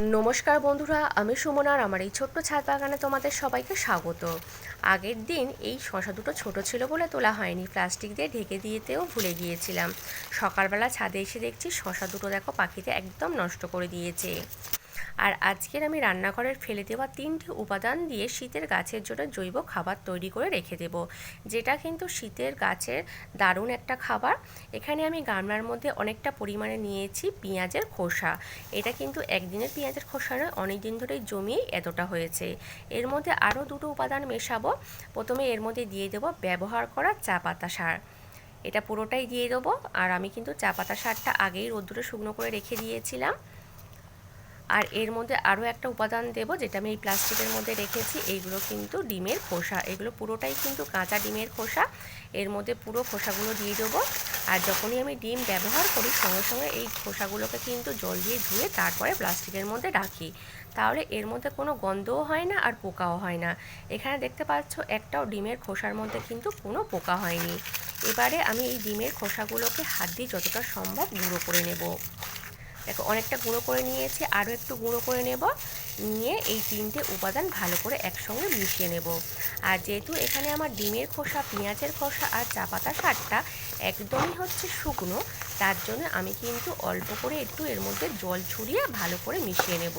নমস্কার বন্ধুরা, আমি সুমনার আমার এই ছোট্ট ছাদ বাগানে তোমাদের সবাইকে স্বাগত। আগের দিন এই শশা দুটো ছোট ছিল বলে তোলা হয়নি, প্লাস্টিক দিয়ে ঢেকে দিয়েতেও ভুলে গিয়েছিলাম। সকালবেলা ছাদে এসে দেখছি শশা দুটো দেখো পাখিতে একদম নষ্ট করে দিয়েছে। আর আজকের আমি রান্নাঘরের ফেলে দেওয়া তিনটি উপাদান দিয়ে শীতের গাছের জন্য জৈব খাবার তৈরি করে রেখে দেব, যেটা কিন্তু শীতের গাছের দারুণ একটা খাবার। এখানে আমি গামলার মধ্যে অনেকটা পরিমাণে নিয়েছি পেঁয়াজের খোসা। এটা কিন্তু একদিনের পেঁয়াজের খোসা নয় অনেক দিন ধরেই জমিয়েই এতটা হয়েছে। এর মধ্যে আরও দুটো উপাদান মেশাবো। প্রথমে এর মধ্যে দিয়ে দেবো ব্যবহার করা চা পাতা সার। এটা পুরোটাই দিয়ে দেবো। আর আমি কিন্তু চা পাতা সারটা আগেই রোদ্দুরে শুকনো করে রেখে দিয়েছিলাম। আর এর মধ্যে আরও একটা উপাদান দেব, যেটা আমি এই প্লাস্টিকের মধ্যে রেখেছি, এইগুলো কিন্তু ডিমের খোসা। এগুলো পুরোটাই কিন্তু কাঁচা ডিমের খোসা। এর মধ্যে পুরো খোসাগুলো দিয়ে দেবো। আর যখনই আমি ডিম ব্যবহার করি, সঙ্গে সঙ্গে এই খোসাগুলোকে কিন্তু জল দিয়ে ধুয়ে তারপরে প্লাস্টিকের মধ্যে রাখি। তাহলে এর মধ্যে কোনো গন্ধও হয় না আর পোকাও হয় না। এখানে দেখতে পাচ্ছ, একটাও ডিমের খোসার মধ্যে কিন্তু কোনো পোকা হয়নি। এবারে আমি এই ডিমের খোসাগুলোকে হাত দিয়ে যতটা সম্ভব গুঁড়ো করে নেব। দেখো, অনেকটা গুঁড়ো করে নিয়েছি, আরও একটু গুঁড়ো করে নেব। নিয়ে এই তিনটে উপাদান ভালো করে একসঙ্গে মিশিয়ে নেব। আর যেহেতু এখানে আমার ডিমের খোসা, পেঁয়াজের খোসা আর চা পাতা সারটা একদমই হচ্ছে শুকনো, তার জন্য আমি কিন্তু অল্প করে একটু এর মধ্যে জল ছড়িয়ে ভালো করে মিশিয়ে নেব।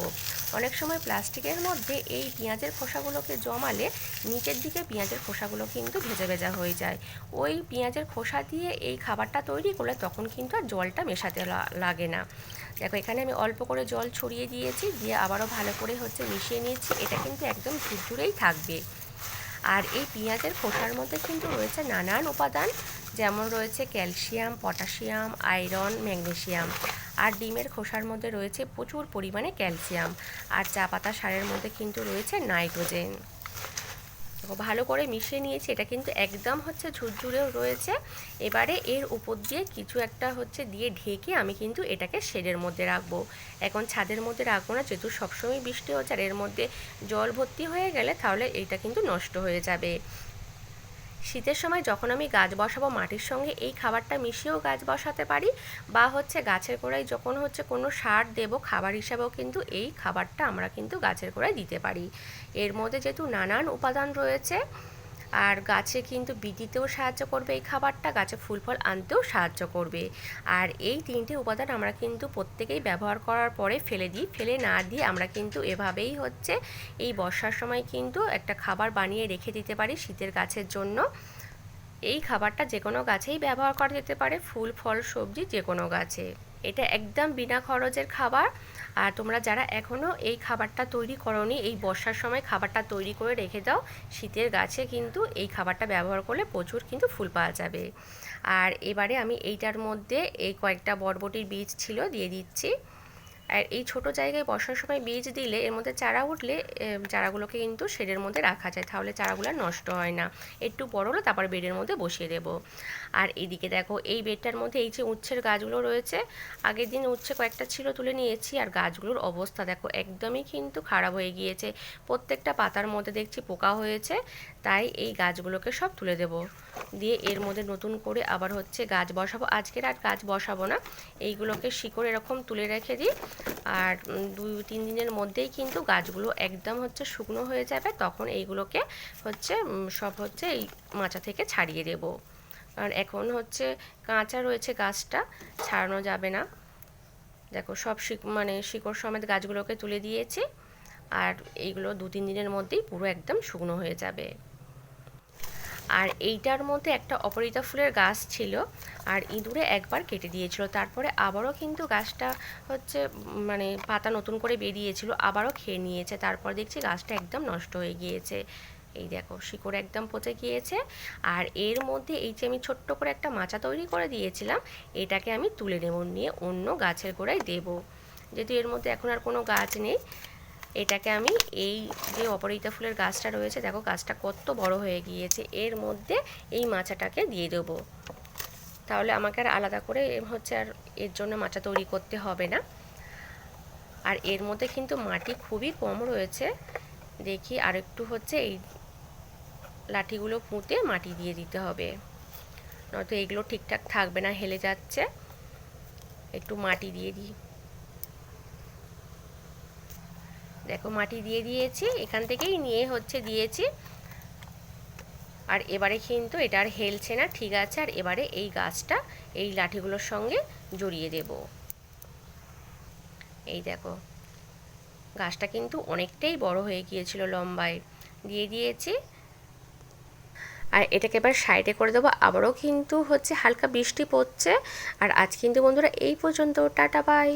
অনেক সময় প্লাস্টিকের মধ্যে এই পেঁয়াজের খোসাগুলোকে জমালে নিচের দিকে পেঁয়াজের খোসাগুলো কিন্তু ভেজা ভেজা হয়ে যায়। ওই পেঁয়াজের খোসা দিয়ে এই খাবারটা তৈরি করলে তখন কিন্তু আর জলটা মেশাতে লাগে না। দেখো, এখানে আমি অল্প করে জল ছড়িয়ে দিয়েছি, দিয়ে আবারও ভালো করে হচ্ছে মিশিয়ে নিয়েছি। এটা কিন্তু একদম ঝুরঝুরেই থাকবে। আর এই পেঁয়াজের খোসার মধ্যে কিন্তু রয়েছে নানান উপাদান, যেমন রয়েছে ক্যালসিয়াম, পটাশিয়াম, আয়রন ম্যাগনেশিয়াম আর ডিমের খোসার মধ্যে রয়েছে প্রচুর পরিমাণে ক্যালসিয়াম। আর চা পাতা সারের মধ্যে কিন্তু রয়েছে নাইট্রোজেন। ভালো করে মিশিয়ে নিয়েছি। এটা কিন্তু একদম হচ্ছে ঝুরঝুরেও রয়েছে। এবারে এর উপর দিয়ে কিছু একটা হচ্ছে দিয়ে ঢেকে আমি কিন্তু এটাকে শেডের মধ্যে রাখব। এখন ছাদের মধ্যে রাখব না, যেহেতু সবসময় বৃষ্টি হচ্ছে, আর এর মধ্যে জল ভর্তি হয়ে গেলে তাহলে এটা কিন্তু নষ্ট হয়ে যাবে। শীতের সময় যখন আমি গাছ বসাবো মাটির সঙ্গে, এই খাবারটা মিশিয়েও গাছ বসাতে পারি বা হচ্ছে গাছের গোড়ায় যখন হচ্ছে কোনো সার দেব, খাবার হিসাবেও কিন্তু এই খাবারটা আমরা কিন্তু গাছের গোড়ায় দিতে পারি। এর মধ্যে যেহেতু নানান উপাদান রয়েছে আর গাছে কিন্তু বৃদ্ধিতেও সাহায্য করবে এই খাবারটা, গাছে ফুল ফল আনতেও সাহায্য করবে। আর এই তিনটে উপাদান আমরা কিন্তু প্রত্যেকেই ব্যবহার করার পরে ফেলে দিই, ফেলে না দিয়ে আমরা কিন্তু এভাবেই হচ্ছে এই বর্ষার সময় কিন্তু একটা খাবার বানিয়ে রেখে দিতে পারি শীতের গাছের জন্য। এই খাবারটা যে কোনো গাছেই ব্যবহার করা যেতে পারে, ফুল, ফল, সবজি যে কোনো গাছে। এটা একদম বিনা খরচের খাবার। আর তোমরা যারা এখনও এই খাবারটা তৈরি করনি, এই বর্ষার সময় খাবারটা তৈরি করে রেখে দাও। শীতের গাছে কিন্তু এই খাবারটা ব্যবহার করলে প্রচুর কিন্তু ফুল পাওয়া যাবে। আর এবারে আমি এইটার মধ্যে এই কয়েকটা বরবটির বীজ ছিল, দিয়ে দিচ্ছি। আর এই ছোট জায়গায় বসার সময় বীজ দিলে এর মধ্যে চারা উঠলে চারাগুলোকে কিন্তু শেডের মধ্যে রাখা যায়। তাহলে চারাগুলো নষ্ট হয় না। একটু বড় হলো তারপর বেডের মধ্যে বসিয়ে দেব। আর এদিকে দেখো, এই বেডটার মধ্যে এই যে উচ্ছের গাছগুলো রয়েছে, আগের দিন উচ্ছে কয়েকটা ছিল তুলে নিয়েছি, আর গাছগুলোর অবস্থা দেখো, একদমই কিন্তু খারাপ হয়ে গিয়েছে। প্রত্যেকটা পাতার মধ্যে দেখছি পোকা হয়েছে। তাই এই গাছগুলোকে সব তুলে দেব। দিয়ে এর মধ্যে নতুন করে আবার হচ্ছে গাছ বসাবো। আজকের আর গাছ বসাবো না। এইগুলোকে শিকড় এরকম তুলে রেখে দিই। আর দুই, তিন দিনের মধ্যেই কিন্তু গাছগুলো একদম হচ্ছে শুকনো হয়ে যাবে। তখন এইগুলোকে হচ্ছে সব হচ্ছে এই মাচা থেকে ছাড়িয়ে দেব। কারণ এখন হচ্ছে কাঁচা রয়েছে গাছটা, ছাড়ানো যাবে না। দেখো সব মানে শিকড় সমেত গাছগুলোকে তুলে দিয়েছি। আর এইগুলো দু, তিন দিনের মধ্যেই পুরো একদম শুকনো হয়ে যাবে। আর এইটার মধ্যে একটা অপরিতা ফুলের গাছ ছিল আর ইঁদুরে একবার কেটে দিয়েছিল। তারপরে আবারও কিন্তু গাছটা হচ্ছে মানে পাতা নতুন করে বেরিয়েছিল, আবারও খেয়ে নিয়েছে। তারপর দেখছি গাছটা একদম নষ্ট হয়ে গিয়েছে। এই দেখো, শিকড় একদম পচে গিয়েছে। আর এর মধ্যে এই যে আমি ছোট্ট করে একটা মাচা তৈরি করে দিয়েছিলাম, এটাকে আমি তুলে নেব, নিয়ে অন্য গাছের গোড়ায় দেব। যেহেতু এর মধ্যে এখন আর কোনো গাছ নেই এটাকে আমি এই যে অপরিতা ফুলের গাছটা রয়েছে, দেখো গাছটা কত বড় হয়ে গিয়েছে। এর মধ্যে এই মাচাটাকে দিয়ে দেবো। তাহলে আমাকে আর আলাদা করে হচ্ছে আর এর জন্য মাচা তৈরি করতে হবে না। আর এর মধ্যে কিন্তু মাটি খুবই কম রয়েছে। দেখি আর একটু হচ্ছে এই লাঠিগুলো পুঁতে মাটি দিয়ে দিতে হবে। নয়তো এগুলো ঠিকঠাক থাকবে না, হেলে যাচ্ছে। একটু মাটি দিয়ে দিই। দেখো, মাটি দিয়ে দিয়েছি, এখান থেকেই নিয়ে হচ্ছে দিয়েছি। আর এবারে কিন্তু এটা আর হেলছে না, ঠিক আছে, আর এবারে এই গাছটা, এই লাঠিগুলোর সঙ্গে জড়িয়ে দেব। এই দেখো, গাছটা কিন্তু অনেকটাই বড় হয়ে গিয়েছিল লম্বায়, দিয়ে দিয়েছি। আর এটাকে এবার সাইডে করে দেবো, আবারও কিন্তু হচ্ছে হালকা বৃষ্টি পড়ছে। আর আজ কিন্তু বন্ধুরা এই পর্যন্ত, টাটা, বাই।